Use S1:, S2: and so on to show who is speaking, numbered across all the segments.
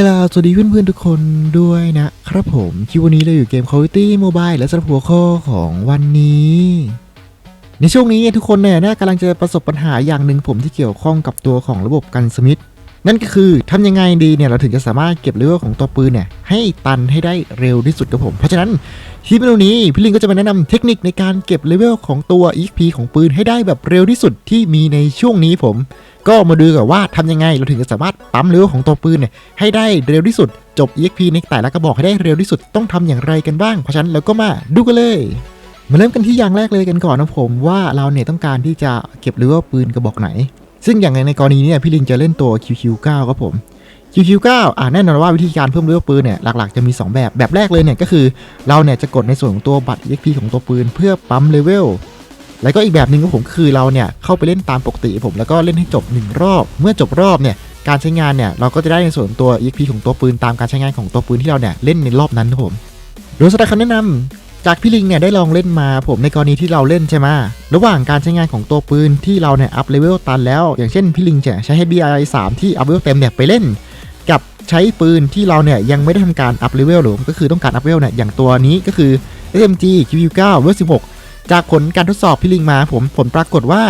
S1: กล่าวสวัสดีเพื่อนๆทุกคนด้วยนะครับผมคิววันนี้เราอยู่เกม Call of Duty Mobile และสำหรับหัวข้อของวันนี้ ในช่วงนี้ทุกคนเนี่ยนะกำลังจะประสบปัญหาอย่างหนึ่งผมที่เกี่ยวข้องกับตัวของระบบกันสมิธ นั่นก็คือทำยังไงดีเนี่ยเราถึงจะสามารถเก็บเลเวลของตัวปืนเนี่ยให้ตันให้ได้เร็วที่สุดครับผม เพราะฉะนั้นคลิปวิดีโอนี้พี่ลิงก็จะมาแนะนำเทคนิคในการเก็บเลเวลของตัว EXP ของปืนให้ได้แบบเร็วที่สุดที่มีในช่วงนี้ผม ก็มาดูกันว่าทำยังไงเราถึงจะสามารถปั๊มเลเวลของตัวปืนเนี่ยให้ได้เร็วที่สุด จบ EXP ในแต่ละกระบอกให้ได้เร็วที่สุดต้องทำอย่างไรกันบ้าง เพราะฉะนั้นเราก็มาดูกันเลยมาเริ่มกันที่อย่างแรกเลยกันก่อนนะผมว่าเราเนี่ยต้องการที่จะเก็บเลเวลปืนกระบอกไหน ซึ่งอย่างในกรณีนี้พี่ลิงจะเล่นตัว QQ9 ครับผม QQ9 อ่าแน่นอนว่าวิธีการเพิ่มเลเวลปืนเนี่ยหลักๆจะมี 2 แบบ แบบแรกเลยเนี่ยก็คือเราเนี่ยจะกดในส่วนของตัวบัตร EXP ของตัวปืน เพื่อปั๊มเลเวลแล้วก็อีกแบบหนึ่งของผมคือเราเนี่ยเข้าไปเล่นตามปกติผมแล้วก็เล่นให้จบ 1 รอบ เมื่อจบรอบเนี่ยการใช้งานเนี่ยเราก็จะได้ในส่วนตัว EXP ของตัวปืนตามการใช้งานของตัวปืนที่เราเนี่ยเล่นในรอบนั้นครับผมโดยสำหรับคำแนะนำ จากพี่ลิงเนี่ยได้ลองเล่นมาผมในกรณีที่เราเล่นใช่ไหมระหว่างการใช้งานของตัวปืนที่เราเนี่ยอัพเลเวลตันแล้ว อย่างเช่นพี่ลิงจะใช้ให้ BI 3ที่อัพเลเวลเต็มเนี่ยไปเล่น กับใช้ปืนที่เราเนี่ยยังไม่ได้ทำการอัพเลเวลหรือก็คือต้องการอัพเลเวลเนี่ยอย่างตัวนี้ก็คือ SMG QQ9 เวล16 จากผลการทดสอบพี่ลิงมาผมผลปรากฏว่า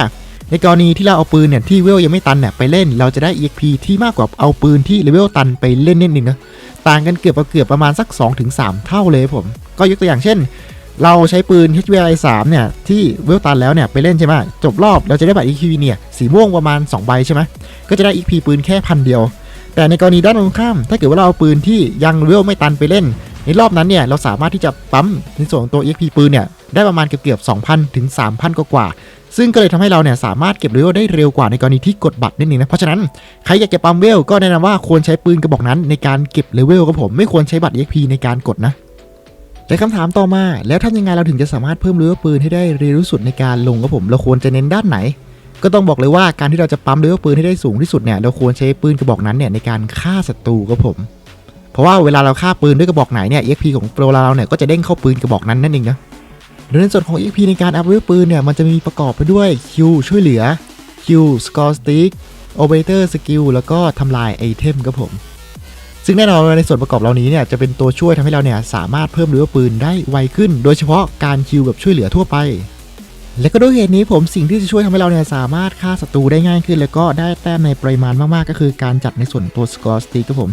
S1: ในกรณีที่เราเอาปืนเนี่ยที่เวลยังไม่ตันเนี่ยไปเล่น เราจะได้ EXP ที่มากกว่าเอาปืนที่เลเวลตันไปเล่นนิดนึงนะ ต่างกันเกือบเกือบประมาณสัก 2-3 เท่าเลยผม ก็ยกตัวอย่างเช่น เราใช้ปืน HVI 3เนี่ย ที่เวลตันแล้วเนี่ย ไปเล่นใช่ไหมจบรอบเราจะได้บัตร EQ เนี่ยสีม่วงประมาณ 2 ใบใช่ไหมก็จะได้ EQ ปืนแค่พันเดียว แต่ในกรณีด้านตรงข้าม ถ้าเกิดว่าเราเอาปืนที่ยังเวลไม่ตันไปเล่น ในรอบนั้นเนี่ยเราสามารถที่จะปั๊มในส่วนของตัว EQ ปืนเนี่ยได้ประมาณเกือบเกือบ2,000 ถึง 3,000 กว่ากว่าซึ่งก็เลยทำให้เราเนี่ยสามารถเก็บเลเวลได้เร็วกว่าในกรณีที่กดบัตรนิดนึงนะ เพราะฉะนั้น ใครอยากจะปั๊มเวลก็แนะนำว่าควรใช้ปืนกระบอกนั้นในการเก็บเลเวลครับผมไม่ควรใช้บัตร EXP ในการกดนะแต่คำถามต่อมา แล้วทำยังไงเราถึงจะสามารถเพิ่มเลเวลปืนให้ได้เร็วที่สุดในการลงครับผม เราควรจะเน้นด้านไหน ก็ต้องบอกเลยว่าการที่เราจะปั๊มเลเวลปืนให้ได้สูงที่สุดเนี่ยเราควรใช้ปืนกระบอกนั้นเนี่ยในการฆ่าศัตรูครับผมเพราะว่าเวลาเราฆ่าปืนด้วยกระบอกไหนเนี่ย EXP ของโปรเราเนี่ยก็จะเด้งเข้าปืนกระบอกนั้นนั่นเองนะ โดยในส่วนของ EXP ในการอัพเลเวลปืนเนี่ย มันจะมีประกอบไปด้วย Q ช่วยเหลือ Q Score Stick Operator Skill แล้วก็ทำลายไอเทมครับผม ซึ่งแน่นอนในส่วนประกอบเหล่านี้เนี่ย จะเป็นตัวช่วยทำให้เราเนี่ย สามารถเพิ่มเลเวลปืนได้ไวขึ้น โดยเฉพาะการคิวแบบช่วยเหลือทั่วไป และก็ด้วยเหตุนี้ผมสิ่งที่จะช่วยทำให้เราเนี่ยสามารถฆ่าศัตรูได้ง่ายขึ้น แล้วก็ได้แต้มในปริมาณมากๆ ก็คือการจัดในส่วนตัว Score Stick ครับผม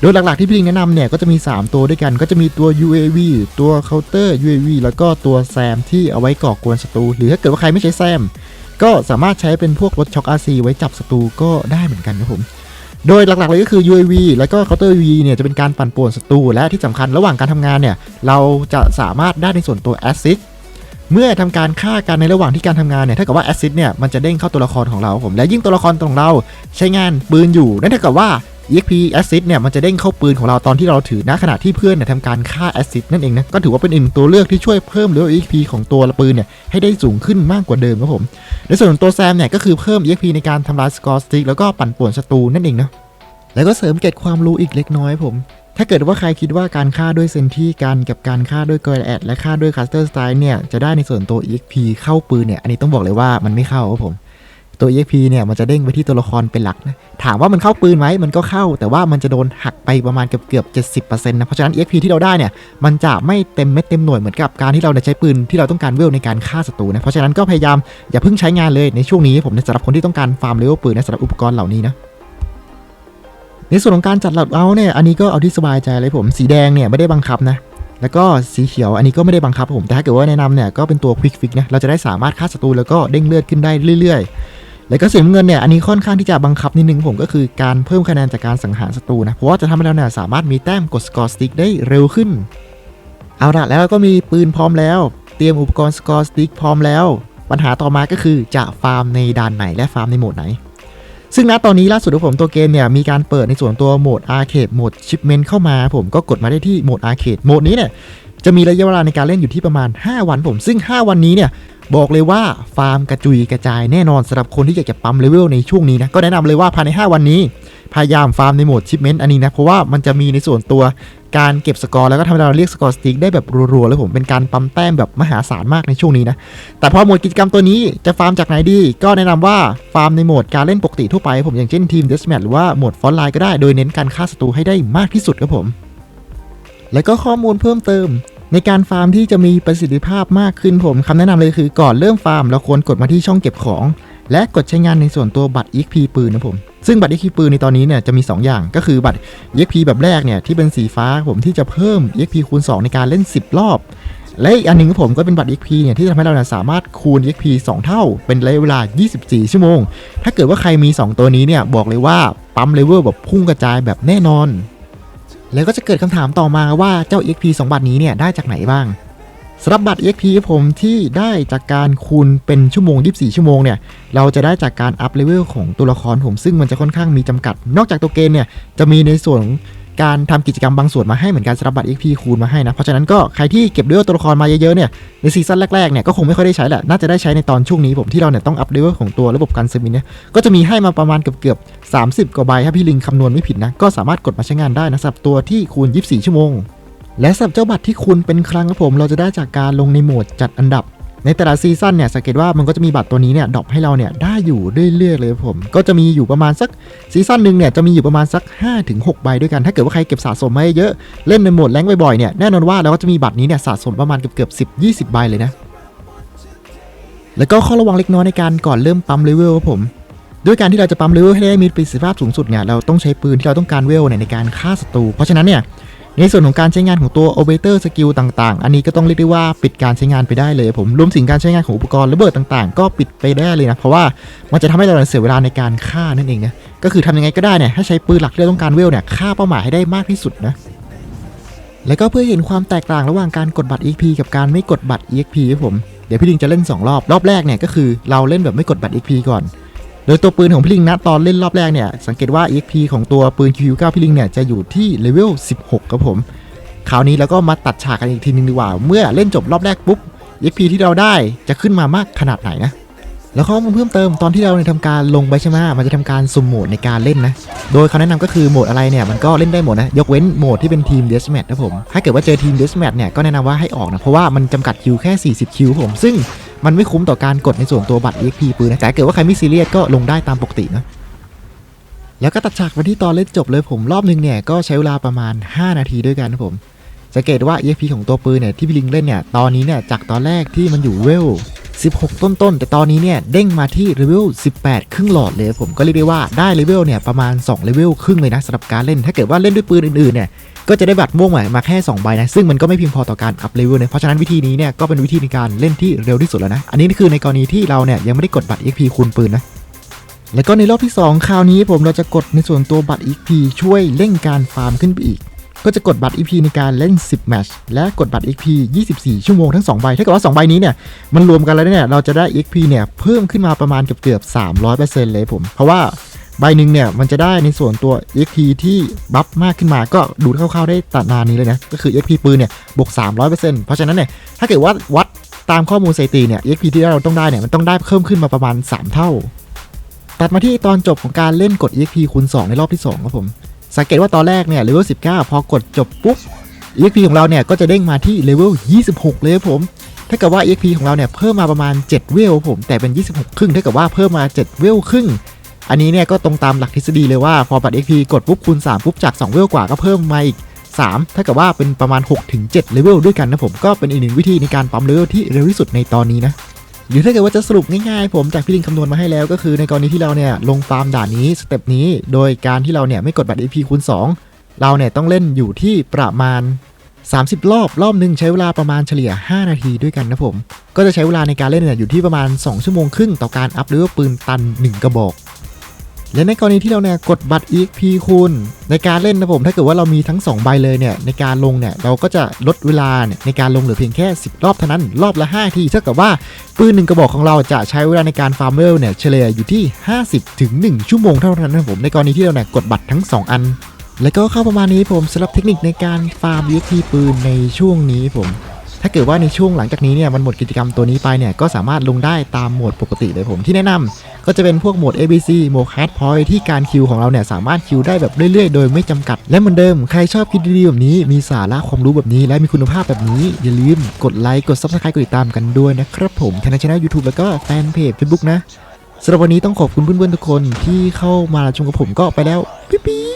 S1: โดยหลักๆที่พี่ลิงแนะนำเนี่ยก็จะมี 3 ตัวด้วยกันก็จะมีตัว UAV ตัว Counter UAV แล้วก็ตัวแซมที่เอาไว้ก่อกวนศัตรูหรือถ้าเกิดว่าใครไม่ใช้แซม ก็สามารถใช้เป็นพวกรถช็อค RC ไว้จับศัตรูก็ได้เหมือนกันครับผมโดยหลักๆเลยก็คือ UAV แล้วก็ Counter UAV เนี่ยจะเป็นการปั่นป่วนศัตรูและที่สำคัญระหว่างการทำงานเนี่ยเราจะสามารถได้ในส่วนตัว Assist เมื่อทำการฆ่ากันในระหว่างที่การทำงานเนี่ยถ้าเกิดว่า Assist เนี่ยมันจะเด้งเข้าตัวละครของเราผมและยิ่งตัวละครของเราใช้งานปืนอยู่นั่นเท่ากับว่า EXP Assist เนี่ยมันจะเด้งเข้าปืนของเราตอนที่เราถือณขณะที่เพื่อนเนี่ยทำการฆ่า Assist นั่นเองนะก็ถือว่าเป็นอีกตัวเลือกที่ช่วยเพิ่มเลเวล EXP ของตัวปืนเนี่ยให้ได้สูงขึ้นมากกว่าเดิมครับผมในส่วนของตัวแซมเนี่ยก็คือเพิ่ม EXP ในการทำลายสกอร์สติกแล้วก็ปั่นป่วนศัตรูนั่นเองนะแล้วก็เสริมเกร็ดความรู้อีกเล็กน้อยผมถ้าเกิดว่าใครคิดว่าการฆ่าด้วยเซนที่กันกับการฆ่าด้วยกอยแอดและฆ่าด้วยคัสเตอร์สไตล์เนี่ยจะได้ในส่วนตัว EXP เข้าปืนเนี่ยอันนี้ต้องบอกเลยว่ามันไม่เข้าครับผมตัว EXP เนี่ยมันจะเด้งไปที่ตัวละครเป็นหลักนะ ถามว่ามันเข้าปืนไหมมันก็เข้า แต่ว่ามันจะโดนหักไปประมาณเกือบเกือบ70%นต์นะ เพราะฉะนั้น EXP ที่เราได้เนี่ย มันจะไม่เต็มเม็ดเต็มหน่วยเหมือนกับการที่เราใช้ปืนที่เราต้องการเวลในการฆ่าศัตรูนะ เพราะฉะนั้นก็พยายามอย่าเพิ่งใช้งานเลยในช่วงนี้ผมสำหรับคนที่ต้องการฟาร์มเลเวลปืนนะสำหรับอุปกรณ์เหล่านี้นะในส่วนของการจัดหลัดเอาเนี่ย อันนี้ก็เอาที่สบายใจเลยผม สีแดงเนี่ยไม่ได้บังคับนะ แล้วก็สีเขียวอันนี้ก็ไม่ได้บังคับผม แต่ถ้าเกิดว่าแนะนำเนี่ยก็เป็นตัว Quick Fix นะ เราจะได้สามารถฆ่าศัตรูแล้วก็เด้งเลือดขึ้นได้เรื่อย ๆ แล้วก็สีน้ำเงินเนี่ยอันนี้ค่อนข้างที่จะบังคับนิดนึงผมก็คือการเพิ่มคะแนนจากการสังหารศัตรูนะเพราะว่าจะทำให้เราเนี่ยสามารถมีแต้มกดสกอร์สติ๊กได้เร็วขึ้น เอาละแล้วก็มีปืนพร้อมแล้ว เตรียมอุปกรณ์สกอร์สติ๊กพร้อมแล้ว ปัญหาต่อมาก็คือจะฟาร์มในด่านไหนและฟาร์มในโหมดไหน ซึ่งณตอนนี้ล่าสุดของผมตัวเกมเนี่ยมีการเปิดในส่วนตัวโหมดอาร์เคดโหมดชิปเมนต์เข้ามา ผมก็กดมาได้ที่โหมดอาร์เคดโหมดนี้เนี่ยจะมีระยะเวลาในการเล่นอยู่ที่ประมาณ 5 วันผม ซึ่ง 5 วันนี้เนี่ย บอกเลยว่าฟาร์มกระจุยกระจายแน่นอนสำหรับคนที่อยากจะปั๊มเลเวลในช่วงนี้นะก็แนะนำเลยว่าภายใน 5 วันนี้ พยายามฟาร์มในโหมดชิปเมนต์อันนี้นะเพราะว่ามันจะมีในส่วนตัวการเก็บสกอร์แล้วก็ทำให้เราเรียกสกอร์สติ๊กได้แบบรัวๆเลยผมเป็นการปั๊มแต้มแบบมหาศาลมากในช่วงนี้นะ แต่พอหมดกิจกรรมตัวนี้จะฟาร์มจากไหนดี ก็แนะนำว่าฟาร์มในโหมดการเล่นปกติทั่วไปผมอย่างเช่นทีมเดสแมทหรือว่าโหมดฟอนไลน์ก็ได้โดยเน้นการฆ่าศัตรูให้ได้มากที่สุดครับผม แล้วก็ข้อมูลเพิ่มเติม ในการฟาร์มที่จะมีประสิทธิภาพมากขึ้นผมคำแนะนำเลยคือก่อนเริ่มฟาร์มเราควรกดมาที่ช่องเก็บของ และกดใช้งานในส่วนตัวบัตร EXP ปืนนะผมซึ่งบัตร EXP ปืนในตอนนี้เนี่ยจะมี 2 อย่างก็คือบัตร EXP แบบแรกเนี่ยที่เป็นสีฟ้าผมที่จะเพิ่ม EXP คูณ 2 ในการเล่น 10 รอบ และอีกอันหนึงของผมก็เป็นบัตร EXP เนี่ยที่ทำให้เราสามารถคูณ EXP 2 เท่า เป็นระยะเวลา 24 ชั่วโมง ถ้าเกิดว่าใครมี 2 ตัวนี้เนี่ยบอกเลยว่าปั๊มเลเวลแบบพุ่งกระจายแบบแน่นอน แล้วก็จะเกิดคำถามต่อมาว่าเจ้า EXP 2บัตรนี้เนี่ยได้จากไหนบ้างสำหรับบัตร EXP ผมที่ได้จากการคูณเป็นชั่วโมง 24 ชั่วโมงเนี่ยเราจะได้จากการอัพเลเวลของตัวละครผมซึ่งมันจะค่อนข้างมีจำกัด นอกจากตัวเกมเนี่ยจะมีในส่วน การทำกิจกรรมบางส่วนมาให้เหมือนกันสำหรับบัตร XP คูณมาให้นะ เพราะฉะนั้นก็ใครที่เก็บเลเวลตัวละครมาเยอะๆเนี่ยในซีซั่นแรกๆเนี่ยก็คงไม่ค่อยได้ใช้แหละ น่าจะได้ใช้ในตอนช่วงนี้ผมที่เราเนี่ยต้องอัพเลเวลของตัวระบบการเซมินเนี่ยก็จะมีให้มาประมาณเกือบๆ30 กว่าใบถ้าพี่ลิงคำนวณไม่ผิดนะก็สามารถกดมาใช้งานได้นะสำหรับตัวที่คูณ 24 ชั่วโมงและสำหรับเจ้าบัตรที่คุณเป็นครั้งครับผม เราจะได้จากการลงในโหมดจัดอันดับ ในแต่ละซีซั่นเนี่ยสังเกตว่ามันก็จะมีบัตรตัวนี้เนี่ยดรอปให้เราเนี่ยได้อยู่เรื่อยๆเลยผม ก็จะมีอยู่ประมาณสักซีซั่นหนึ่งเนี่ยจะมีอยู่ประมาณสัก 5-6 ใบด้วยกัน ถ้าเกิดว่าใครเก็บสะสมมาเยอะเล่นในโหมดแรงบ่อยๆเนี่ยแน่นอนว่าเราก็จะมีบัตรนี้เนี่ยสะสมประมาณเกือบๆ10-20ใบเลยนะแล้วก็ข้อระวังเล็กน้อยในการก่อนเริ่มปั๊มเลเวลครับผมด้วยการที่เราจะปั๊มเลเวลให้ได้มีประสิทธิภาพสูงสุดเนี่ยเราต้องใช้ปืนที่เราต้องการเวลเนี่ยในการฆ่าศัตรูเพราะฉะนั้นเนี่ย ในส่วนของการใช้งานของตัว o p e r a t o r Skill ต่างๆ อันนี้ก็ต้องเรียกได้ว่าปิดการใช้งานไปได้เลยผมรวมถึงการใช้งานของอุปกรณ์ระเบิดต่างๆ ก็ปิดไปได้เลยนะ เพราะว่ามันจะทำให้เราเสียเวลาในการฆ่านั่นเองนะก็คือทำยังไงก็ได้เนี่ยให้ใช้ปืนหลักที่เราต้องการเวลเนี่ยฆ่าเป้าหมายให้ได้มากที่สุดนะแล้วก็เพื่อเห็นความแตกต่างระหว่างการกดบัตร EXP กับการไม่กดบัตร EXP ครับผมเดี๋ยวพี่ลิงจะเล่น 2 รอบ รอบแรกเนี่ยก็คือเราเล่นแบบไม่กดบัตร EXP ก่อน โดยตัวปืนของพี่ลิงนะตอนเล่นรอบแรกเนี่ย สังเกตว่า EXP ของตัวปืน QQ9 พี่ลิงเนี่ยจะอยู่ที่เลเวล 16 ครับผม คราวนี้เราก็มาตัดฉากกันอีกทีนึงดีกว่า เมื่อเล่นจบรอบแรกปุ๊บ EXP ที่เราได้จะขึ้นมามากขนาดไหนนะ แล้วข้อมูลเพิ่มเติมตอนที่เราเนี่ยทำการลงไปใช่ไหมมันจะทำการสุ่มโหมดในการเล่นนะ โดยเขาแนะนำก็คือโหมดอะไรเนี่ยมันก็เล่นได้หมดนะ ยกเว้นโหมดที่เป็นทีมเดสแมทนะผม ถ้าเกิดว่าเจอทีมเดสแมทเนี่ยก็แนะนำว่าให้ออกนะ เพราะว่ามันจำกัดคิวแค่ 40 คิวผม ซึ่ง มันไม่คุ้มต่อการกดในส่วนตัวบัตร EXP ปืนนะแต่เกิดว่าใครไม่ซีเรียสก็ลงได้ตามปกตินะแล้วก็ตัดฉากมาที่ตอนเล่นจบเลยผมรอบนึงเนี่ยก็ใช้เวลาประมาณ 5 นาทีด้วยกันนะผมสังเกตว่า EXP ของตัวปืนเนี่ยที่พี่ลิงเล่นเนี่ยตอนนี้เนี่ยจากตอนแรกที่มันอยู่เวล 16 ต้นๆแต่ตอนนี้เนี่ยเด้งมาที่เลเวล 18 ครึ่งหลอดเลย ผมก็เรียกได้ว่าได้เลเวลเนี่ยประมาณ2เลเวลครึ่งเลยนะสำหรับการเล่น ถ้าเกิดว่าเล่นด้วยปืนอื่นๆเนี่ยก็จะได้บัตรม่วงใหม่มาแค่2ใบนะซึ่งมันก็ไม่เพียงพอต่อการอัพเลเวลเนะเพราะฉะนั้นวิธีนี้เนี่ยก็เป็นวิธีในการเล่นที่เร็วที่สุดแล้วนะอันนี้คือในกรณีที่เราเนี่ยยังไม่ได้กดบัตร XP คูณปืนนะแล้วก็ในรอบที่ 2 คราวนี้ผมเราจะกดในส่วนตัวบัตร XP ช่วยเร่งการฟาร์มขึ้นไปอีก ก็จะกดบัตร EP ในการเล่น 10 แมตช์และกดบัตร EP 24 ชั่วโมงทั้ง 2 ใบ ถ้าเกิดว่า 2 ใบนี้เนี่ย มันรวมกันแล้วเนี่ย เราจะได้ XP เนี่ย เพิ่มขึ้นมาประมาณเกือบเกือบ300%เลยผม เพราะว่าใบหนึ่งเนี่ยมันจะได้ในส่วนตัว XP ที่บัฟมากขึ้นมาก็ดูคร่าวๆได้ตัดนานนี้เลยนะ ก็คือ XP ปืนเนี่ยบวก 300%เพราะฉะนั้นเนี่ยถ้าเกิดว่าวัดตามข้อมูลสถิติเนี่ย XP ที่เราต้องได้เนี่ยมันต้องได้เพิ่มขึ้นมาประมาณ 3 เท่า ตัดมาที่ตอนจบของการเล่นกด EXP คูณ2ในรอบที่2ครับผม สังเกตว่าตอนแรกเนี่ยเลเวล19 พอกดจบปุ๊บ EXP ของเราเนี่ยก็จะเด้งมาที่เลเวล26 เลยครับผมถ้าเกิดว่า EXP ของเราเนี่ยเพิ่มมาประมาณ 7 เวลผมแต่เป็น 26 ครึ่งถ้าเกิดว่าเพิ่มมา 7 เวลครึ่ง อันนี้เนี่ยก็ตรงตามหลักทฤษฎีเลยว่าพอบัตร EXP กดปุ๊บคูณ 3 ปุ๊บจาก 2 เวลกว่าก็เพิ่มมาอีก 3 ถ้าเกิดว่าเป็นประมาณ 6-7 เลเวลด้วยกันนะผมก็เป็นอีกหนึ่งวิธีในการปั๊มเลเวลที่เร็วที่สุดในตอนนี้นะ หรือถ้าเกิดว่าจะสรุปง่ายๆ ผมจากพี่ลิงคำนวณมาให้แล้วก็คือในกรณีที่เราเนี่ยลงฟาร์มด่านนี้สเต็ปนี้โดยการที่เราเนี่ยไม่กดบัตร EP คูณ2เราเนี่ยต้องเล่นอยู่ที่ประมาณ 30 รอบรอบหนึ่งใช้เวลาประมาณเฉลี่ย 5 นาทีด้วยกันนะผม ก็จะใช้เวลาในการเล่นเนี่ยอยู่ที่ประมาณ 2 ชั่วโมงครึ่งต่อการอัพเลเวลปืนตัน 1 กระบอก และในกรณีที่เราเนี่ยกดบัตร EXP คูณในการเล่นนะผมถ้าเกิดว่าเรามีทั้ง 2 ใบเลยเนี่ยในการลงเนี่ยเราก็จะลดเวลาเนี่ยในการลงเหลือเพียงแค่ 10 รอบเท่านั้นรอบละ5นาทีเท่ากับว่าปืนหนึ่งกระบอกของเราจะใช้เวลาในการฟาร์มเวลเนี่ยเฉลี่ยอยู่ที่ 50ถึง1ชั่วโมงเท่านั้นนะผมในกรณีที่เราเนี่ยกดบัตรทั้ง 2 อัน และก็เข้าประมาณนี้ผมสำหรับเทคนิคในการฟาร์ม EXP ปืนในช่วงนี้ผม ถ้าเกิดว่าในช่วงหลังจากนี้เนี่ยมันหมดกิจกรรมตัวนี้ไปเนี่ยก็สามารถลงได้ตามโหมดปกติเลยผมที่แนะนำก็จะเป็นพวกโหมด ABC โหมด Hard Point ที่การคิวของเราเนี่ยสามารถคิวได้แบบเรื่อยๆ โดยไม่จำกัด และเหมือนเดิมใครชอบคลิปดีๆแบบนี้มีสาระความรู้แบบนี้ และมีคุณภาพแบบนี้ อย่าลืมกดไลค์กด Subscribe กดติดตามกันด้วยนะครับผมทั้งช่อง YouTube แล้วก็แฟนเพจ Facebook นะสำหรับวันนี้ต้องขอบคุณเพื่อนๆทุกคนที่เข้ามาชมกับผมก็ไปแล้วปิ๊บ